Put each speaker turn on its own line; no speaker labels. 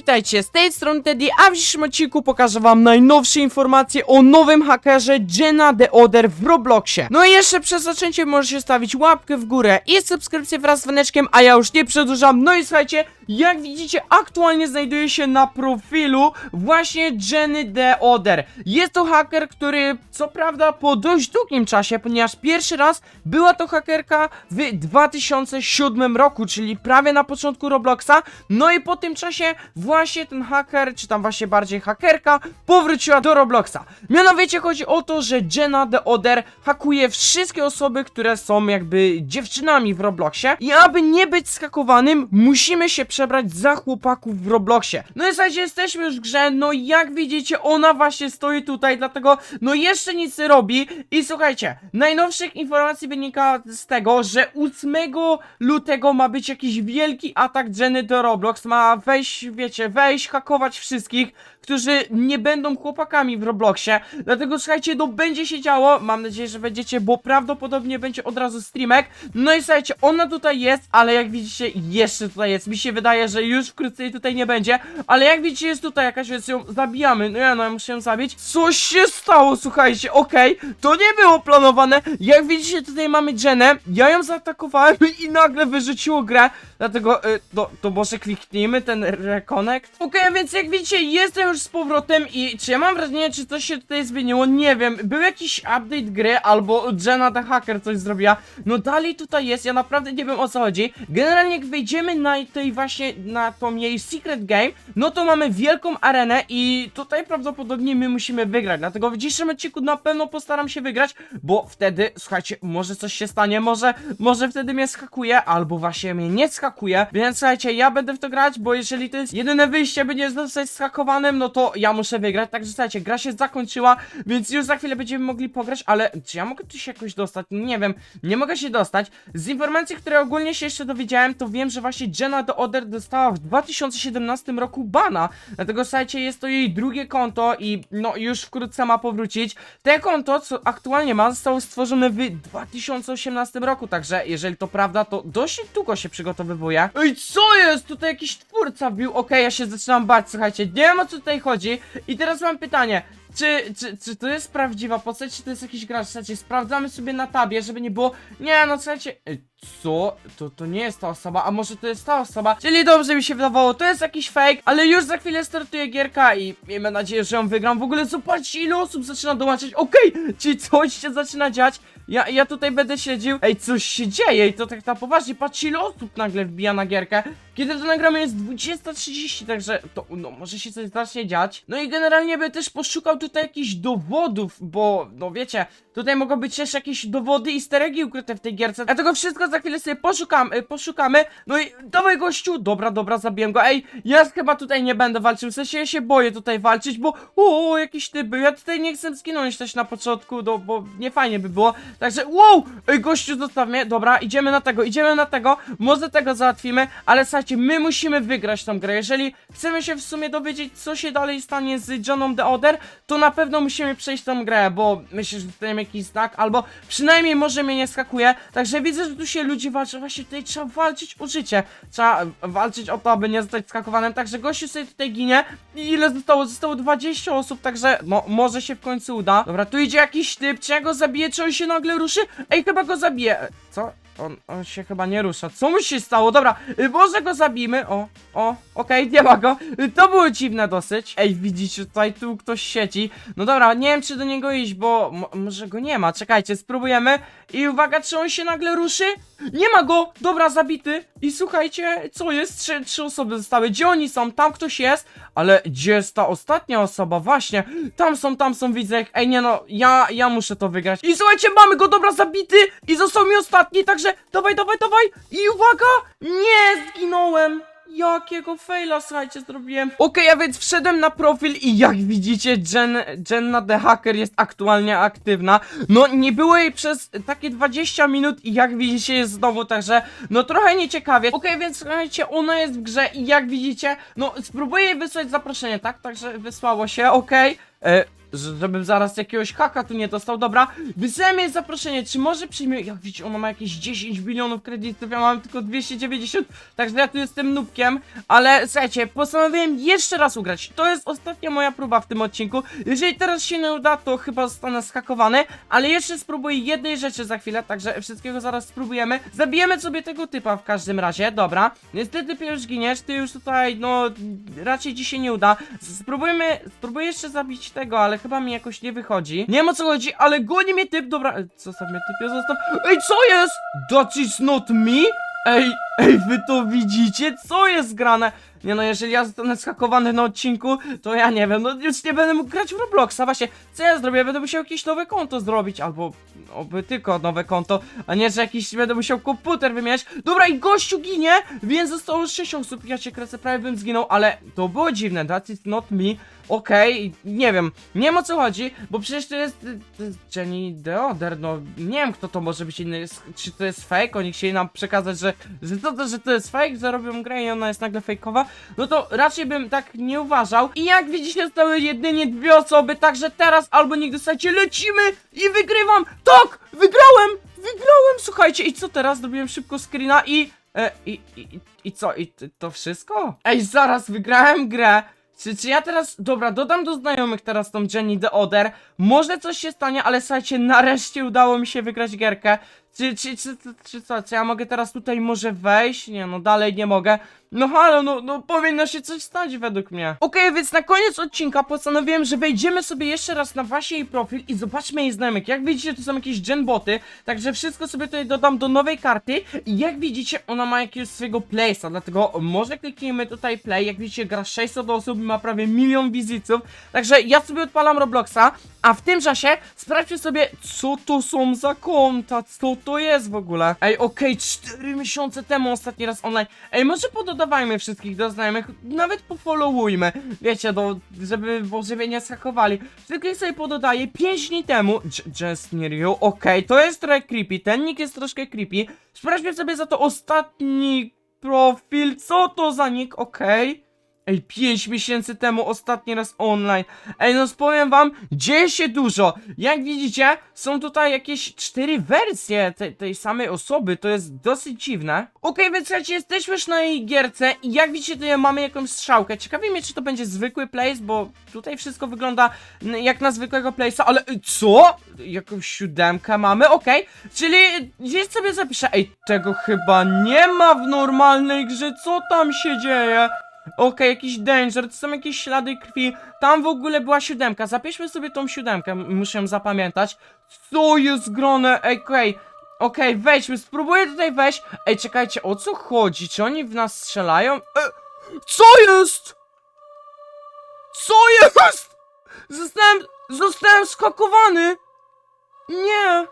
witajcie, z tej strony Teddy, a w dzisiejszym odcinku pokażę wam najnowsze informacje o nowym hakerze Jenna the Other w Robloxie. No i jeszcze przed zaczęciem możecie stawić łapkę w górę i subskrypcję wraz z dzwoneczkiem, a ja już nie przedłużam. No i słuchajcie, jak widzicie, aktualnie znajduje się na profilu właśnie Jenny the Other. Jest to haker, który co prawda po dość długim czasie, ponieważ pierwszy raz była to hakerka w 2007 roku, czyli prawie na początku Robloxa. No i po tym czasie właśnie ten haker, czy tam właśnie bardziej hakerka, powróciła do Robloxa. Mianowicie chodzi o to, że Jenna the Other hakuje wszystkie osoby, które są jakby dziewczynami w Robloxie i aby nie być skakowanym, musimy się przebrać za chłopaków w Robloxie. No i słuchajcie, jesteśmy już w grze, no jak widzicie, ona właśnie stoi tutaj, dlatego no jeszcze nic nie robi. I słuchajcie, najnowszych informacji wynika z tego, że 8 lutego ma być jakiś wielki atak Jenny do Roblox, ma wejść, wiecie, wejść, hakować wszystkich, którzy nie będą chłopakami w Robloxie, dlatego słuchajcie, no będzie się działo, mam nadzieję, że będziecie, bo prawdopodobnie będzie od razu streamek, no i słuchajcie, ona tutaj jest, ale jak widzicie, jeszcze tutaj jest, mi się wydaje, że już wkrótce jej tutaj nie będzie, ale jak widzicie, jest tutaj jakaś, więc ją zabijamy, no ja no, ja muszę ją zabić, coś się stało, słuchajcie, okej, to nie było planowane, jak widzicie, tutaj mamy Jenę, ja ją zaatakowałem i nagle wyrzuciło grę, dlatego, y, to, to może kliknijmy ten reconnect, okej, a więc jak widzicie, jestem już z powrotem i czy ja mam wrażenie, czy coś się tutaj zmieniło, nie wiem, był jakiś update gry, albo Jenna the Hacker coś zrobiła, no dalej tutaj jest, ja naprawdę nie wiem o co chodzi, generalnie jak wejdziemy na tej właśnie, na tą jej secret game, no to mamy wielką arenę i tutaj prawdopodobnie my musimy wygrać, dlatego w dzisiejszym odcinku na pewno postaram się wygrać, bo wtedy, słuchajcie, może coś się stanie, może, może wtedy mnie skakuje, albo właśnie mnie nie skakuje, więc słuchajcie, ja będę w to grać, bo jeżeli to jest jedyne wyjście, by nie zostać skakowanym, no to ja muszę wygrać, także słuchajcie, gra się zakończyła, więc już za chwilę będziemy mogli pograć, ale czy ja mogę tu się jakoś dostać? Nie wiem, nie mogę się dostać. Z informacji, które ogólnie się jeszcze dowiedziałem, to wiem, że właśnie Jenna the Dostała w 2017 roku bana, dlatego słuchajcie, jest to jej drugie konto i no już wkrótce ma powrócić. Te konto, co aktualnie ma, zostało stworzone w 2018 roku, także jeżeli to prawda, to dość długo się przygotowywuje. Ej, co jest? Tutaj jakiś twórca wbił, okej, ja się zaczynam bać, słuchajcie, nie wiem o co tutaj chodzi i teraz mam pytanie, czy, czy, czy to jest prawdziwa postać, czy to jest jakiś gracz? Słuchajcie, sprawdzamy sobie na tabie, żeby nie było... Nie, no słuchajcie... Ej, Co? To, to nie jest ta osoba, a może to jest ta osoba? Czyli dobrze mi się wydawało, to jest jakiś fake, ale już za chwilę startuje gierka i miejmy nadzieję, że ją wygram. W ogóle zobaczcie ile osób zaczyna dołączać. Okej, czyli coś się zaczyna dziać. Ja, ja tutaj będę siedził. Ej, coś się dzieje i to tak na poważnie. Patrzcie ile osób nagle wbija na gierkę. Kiedy to nagramy jest 20.30, także to no, może się coś zacznie dziać. No i generalnie by też poszukał tutaj jakichś dowodów, bo no wiecie, tutaj mogą być też jakieś dowody i steregi ukryte w tej gierce. Dlatego wszystko za chwilę sobie poszukam, y, poszukamy. No i dawaj gościu, dobra, dobra, zabiłem go. Ej, ja chyba tutaj nie będę walczył, w sensie ja się boję tutaj walczyć, bo o, jakiś typ był. Ja tutaj nie chcę zginąć też na początku, no, bo nie fajnie by było. Także wow, ej gościu zostaw mnie, dobra, idziemy na tego, idziemy na tego, może tego załatwimy, ale słuchajcie, my musimy wygrać tą grę. Jeżeli chcemy się w sumie dowiedzieć, co się dalej stanie z Johnem the Other, to na pewno musimy przejść tą grę, bo myślę, że mam jakiś znak, albo przynajmniej może mnie nie skakuje. Także widzę, że tu się ludzie walczą. Właśnie tutaj trzeba walczyć o życie. Trzeba walczyć o to, aby nie zostać skakowanym. Także gościu sobie tutaj ginie. I ile zostało? Zostało 20 osób, także no może się w końcu uda. Dobra, tu idzie jakiś typ. Czy ja go zabiję? Czy on się nagle ruszy? Ej, chyba go zabiję. Co? On, on się chyba nie rusza. Co mu się stało? Dobra, y, może go zabijmy. O, o, okej, nie ma go. Y, To było dziwne dosyć. Ej, widzicie, tutaj tu ktoś siedzi. No dobra, nie wiem czy do niego iść, bo mo- może go nie ma. Czekajcie, spróbujemy. I uwaga, czy on się nagle ruszy? Nie ma go! Dobra, zabity. I słuchajcie, co jest? Trzy, trzy osoby zostały. Gdzie oni są? Tam ktoś jest. Ale gdzie jest ta ostatnia osoba? Właśnie. Tam są, tam są, widzę. Ej, nie no, ja, ja muszę to wygrać. I słuchajcie, mamy go, dobra, zabity. I został mi ostatni, także dawaj, dawaj, dawaj. I uwaga! Nie, zginąłem. Jakiego faila, słuchajcie, zrobiłem. Okej, a więc wszedłem na profil i jak widzicie, Jen, Jenna the Hacker jest aktualnie aktywna. No, nie było jej przez takie 20 minut i jak widzicie jest znowu, także no trochę nieciekawie. Okej, więc słuchajcie, ona jest w grze i jak widzicie, no spróbuję jej wysłać zaproszenie, tak? Także wysłało się, okej. E, że- żebym zaraz jakiegoś haka tu nie dostał. Dobra, wysłałem jej zaproszenie, czy może przyjmie... Jak widzicie, ona ma jakieś 10 milionów kredytów, ja mam tylko 290, także ja tu jestem nubkiem, ale słuchajcie, postanowiłem jeszcze raz ugrać. To jest ostatnia moja próba w tym odcinku. Jeżeli teraz się nie uda, to chyba zostanę skakowany, ale jeszcze spróbuję jednej rzeczy za chwilę, także wszystkiego zaraz spróbujemy. Zabijemy sobie tego typa w każdym razie, dobra. Niestety ty już giniesz, ty już tutaj, no, raczej ci się nie uda. Spróbujmy, spróbuję jeszcze zabić tego, ale chyba mi jakoś nie wychodzi. Nie wiem o co chodzi, ale goni mnie typ, dobra. Zostaw mnie typie, zostaw. Ej, co jest? That is not me? Ej, ej, wy to widzicie? Co jest grane? Nie no, jeżeli ja zostanę skakowany na odcinku, to ja nie wiem, no już nie będę mógł grać w Robloxa. Właśnie, co ja zrobię? Będę musiał jakieś nowe konto zrobić, albo oby tylko nowe konto, a nie, że jakiś będę musiał komputer wymieniać. Dobra, i gościu ginie, więc zostało już 6 osób. Ja cię kręcę, prawie bym zginął, ale to było dziwne. That is not me. Okej, nie wiem, nie wiem o co chodzi, bo przecież to jest, Jenny Deoder, no nie wiem kto to może być inny, czy to jest fake, oni chcieli nam przekazać, że, że, to, że to jest fake, że robią grę i ona jest nagle fejkowa, no to raczej bym tak nie uważał. I jak widzicie zostały jedynie dwie osoby, także teraz albo nigdy, słuchajcie, lecimy i wygrywam, tak, wygrałem, wygrałem, słuchajcie, i co teraz, zrobiłem szybko screena i, e, i, i, i, co, i to wszystko? Ej, zaraz, wygrałem grę, czy, czy ja teraz, dobra, dodam do znajomych teraz tą Jenny the Oder. Może coś się stanie, ale słuchajcie, nareszcie udało mi się wygrać gierkę. Czy, czy, czy, czy, czy co, czy ja mogę teraz tutaj może wejść? Nie, no dalej nie mogę. No halo, no, no powinno się coś stać według mnie. Okej, więc na koniec odcinka postanowiłem, że wejdziemy sobie jeszcze raz na właśnie jej profil i zobaczmy jej znajomych. Jak widzicie, tu są jakieś genboty, także wszystko sobie tutaj dodam do nowej karty. I jak widzicie, ona ma jakiegoś swojego place'a, dlatego może kliknijmy tutaj play. Jak widzicie, gra 600 osób i ma prawie milion wizytów. Także ja sobie odpalam Robloxa, a w tym czasie sprawdźmy sobie, co to są za konta, co to jest w ogóle. Ej, okej, 4 miesiące temu ostatni raz online. Ej, może pododawajmy wszystkich do znajomych, nawet pofollowujmy. Wiecie, do, żeby, bo żeby nie skakowali. Wszystkich sobie pododaję 5 dni temu. Just near you, okej, to jest trochę creepy, ten nick jest troszkę creepy. Sprawdźmy sobie za to ostatni profil, co to za nick, okej. Ej, 5 miesięcy temu ostatni raz online. Ej, no powiem wam, dzieje się dużo. Jak widzicie, są tutaj jakieś cztery wersje te, tej samej osoby, to jest dosyć dziwne. Okej, więc słuchajcie, jesteśmy już na jej gierce i jak widzicie, tutaj mamy jakąś strzałkę. Ciekawi mnie, czy to będzie zwykły place, bo tutaj wszystko wygląda jak na zwykłego place'a, ale y, co? Jakąś siódemkę mamy, okej. Czyli gdzieś sobie zapiszę, ej, tego chyba nie ma w normalnej grze, co tam się dzieje? Okej, jakiś danger, to są jakieś ślady krwi. Tam w ogóle była siódemka. Zapiszmy sobie tą siódemkę, muszę ją zapamiętać. Co jest grone? Ej, okej. Okej, wejdźmy, spróbuję tutaj wejść. Ej, czekajcie, o co chodzi? Czy oni w nas strzelają? E, co jest? Co jest? Zostałem, zostałem skakowany. Nie.